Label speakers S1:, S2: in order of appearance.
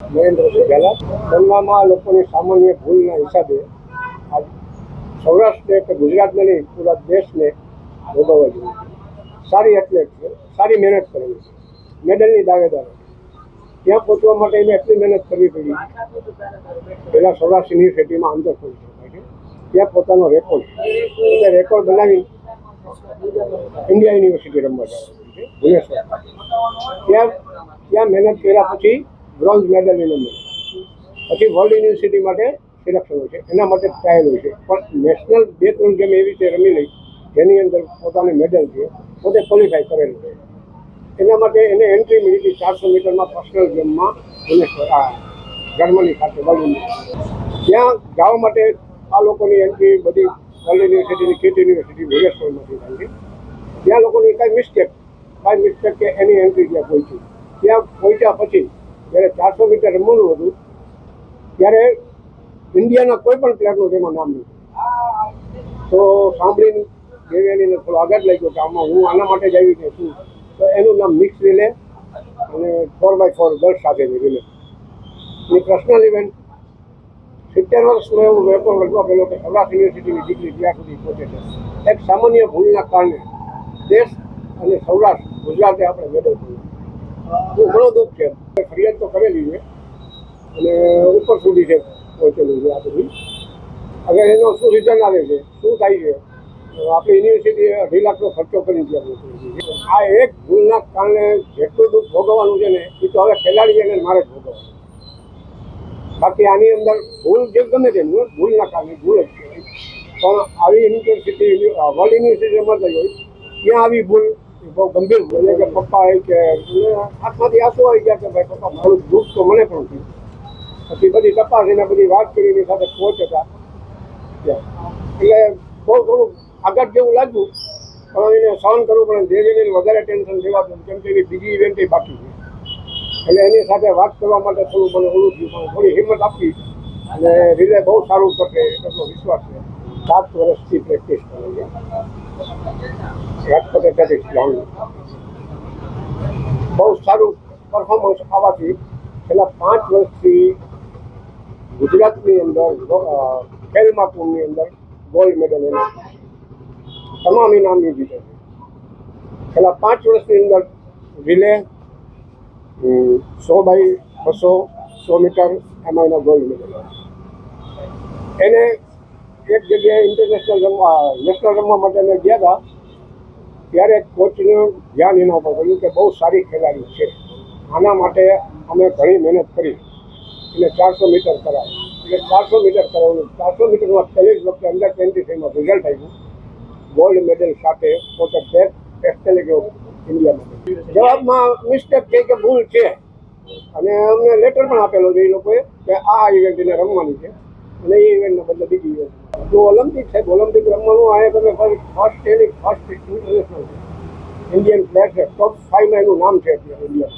S1: મહેન્દ્રસિંહ ગેહલોત. બનવામાં લોકોની સામાન્ય ભૂલના હિસાબે આજ સૌરાષ્ટ્રને કે ગુજરાતને નહીં, પૂરા દેશને ભોગવવા જોઈએ સારી એથ્લેટ છે. સારી મહેનત કરેલી છે. મેડલની દાવેદાર. ત્યાં પહોંચવા માટે એને એટલી મહેનત કરવી પડી. પહેલાં સૌરાષ્ટ્ર યુનિવર્સિટીમાં અંદર પહોંચી છે. ત્યાં પોતાનો રેકોર્ડ એટલે રેકોર્ડ બનાવી ઇન્ડિયા યુનિવર્સિટી રમવા જાય ભુવનેશ્વર. ત્યાં ત્યાં મહેનત કર્યા પછી બ્રોન્ઝ મેડલ એને મળે પછી વર્લ્ડ યુનિવર્સિટી માટે સિલેક્શન હોય છે. એના માટે ટ્રાયલ હોય છે. પણ નેશનલ બે ત્રણ ગેમ એવી રીતે રમી લઈ જેની અંદર પોતાને મેડલ છે, પોતે ક્વોલિફાય કરેલું છે. એના માટે એને એન્ટ્રી મળી હતી ચારસો મીટરમાં પર્સનલ ગેમમાં એને જર્મની ખાતે વર્લ્ડ ત્યાં જવા માટે આ લોકોની એન્ટ્રી બધી વર્લ્ડ યુનિવર્સિટીની કેટ યુનિવર્સિટી ભુવનેશ્વરમાંથી થાય છે. ત્યાં લોકોની કાંઈ મિસ્ટેક કાંઈ મિસ્ટેક કે એની એન્ટ્રી ત્યાં પહોંચી. ત્યાં પહોંચ્યા પછી જ્યારે ચારસો મીટર રમવાનું હતું, ત્યારે ઇન્ડિયાના કોઈ પણ પ્લેયરનું તેમાં નામ નહીં તો સાંભળીને દેવ્યાનીને થોડો આઘાત લાગ્યો કે આમાં હું આના માટે જ આવી કે શું તો એનું નામ મિક્સ રિલે અને ફોર બાય ફોર ગર્લ્સ સાથેની રિલે. એ પર્સનલ ઇવેન્ટ. સિત્તેર વર્ષનો એવું રેકોર્ડ રજવા પેલો કે સૌરાષ્ટ્ર યુનિવર્સિટીની ડિગ્રી જ્યાં સુધી પહોંચે છે. એક સામાન્ય ભૂલના કારણે દેશ અને સૌરાષ્ટ્ર ગુજરાતે આપણે કર્યું હું ઘણો દુઃખ છે. ફરિયાદ તો કરેલી છે. અને ઉપર સુધી છે પહોંચેલું છે આ બધું. હવે એનો શું રિટર્ન આવે છે? શું થાય છે? આપણે યુનિવર્સિટી અઢી લાખનો ખર્ચો કરી દીધો આ એક ભૂલના કારણે જેટલું દુઃખ ભોગવવાનું છે ને, એ તો હવે ખેલાડી અને મારે ભોગવવાનું બાકી આની અંદર ભૂલ જે ગમે તે ભૂલના કારણે ભૂલ જ પણ આવી યુનિવર્સિટી વર્લ્ડ યુનિવર્સિટી રમત હોય, ત્યાં આવી ભૂલ બહુ ગંભીર એટલે કે પપ્પા એ કે આંખમાંથી આંસુ આવી ગયા કે ભાઈ પપ્પા, મારું દુઃખ તો મને પણ થયું. પછી બધી તપાસ એને બધી વાત કરી, એની સાથે પહોંચતા એટલે બહુ થોડું આઘાત જેવું લાગ્યું, પણ એને સહન કરવું પડે દેવીને વધારે ટેન્શન લેવાતું કેમ કે એની બીજી ઇવેન્ટ બાકી છે. એટલે એની સાથે વાત કરવા માટે થોડું મને ઓળું થયું, પણ થોડી હિંમત આપી, અને રિલે બહુ સારું કરશે એટલો વિશ્વાસ છે. સાત વર્ષથી પ્રેક્ટિસ કરે છે. રાજકોટ એથ્લેટિક્સ જાણ્યું બહુ સારું પરફોર્મન્સ આવવાથી છેલ્લા પાંચ વર્ષથી ગુજરાતની અંદર અ, ખેલ મહાકુંભની અંદર ગોલ્ડ મેડલ એને તમામ ઇનામની જીતે છે છેલ્લા પાંચ વર્ષની અંદર રિલે સો બાય બસો સો મીટર એમાં એનો ગોલ્ડ મેડલ એને એક જગ્યાએ ઇન્ટરનેશનલ રમવા નેશનલ રમવા માટે અમે ગયા હતા. ત્યારે કોચનું ધ્યાન એના પર કર્યું કે બહુ સારી ખેલાડી છે. આના માટે અમે ઘણી મહેનત કરી. એટલે ચારસો મીટર કરાવ્યું એટલે ચારસો મીટર કરાવ્યું. ચારસો મીટરમાં પહેલી જ વખતે અંડર ટ્વેન્ટી થ્રીમાં રિઝલ્ટ આવ્યું. ગોલ્ડ મેડલ સાથે પોતે બેસ્ટ ટેસ્ટ ગયો ઇન્ડિયામાં જવાબમાં મિસ્ટેક છે કે ભૂલ છે. અને અમને લેટર પણ આપેલો છે એ લોકોએ કે આ ઇવેન્ટ એને રમવાની છે. અને એ ઇવેન્ટને બદલે બીજી ઇવેન્ટ જો ઓલિમ્પિક છે ઓલિમ્પિક રમવાનું આયા તમે ફર્સ્ટ એની ફર્સ્ટ ઇન્ટરનેશનલ ઇન્ડિયન પ્લેયર છે ટોપ ફાઈવમાં એનું નામ છે અત્યારે ઇન્ડિયા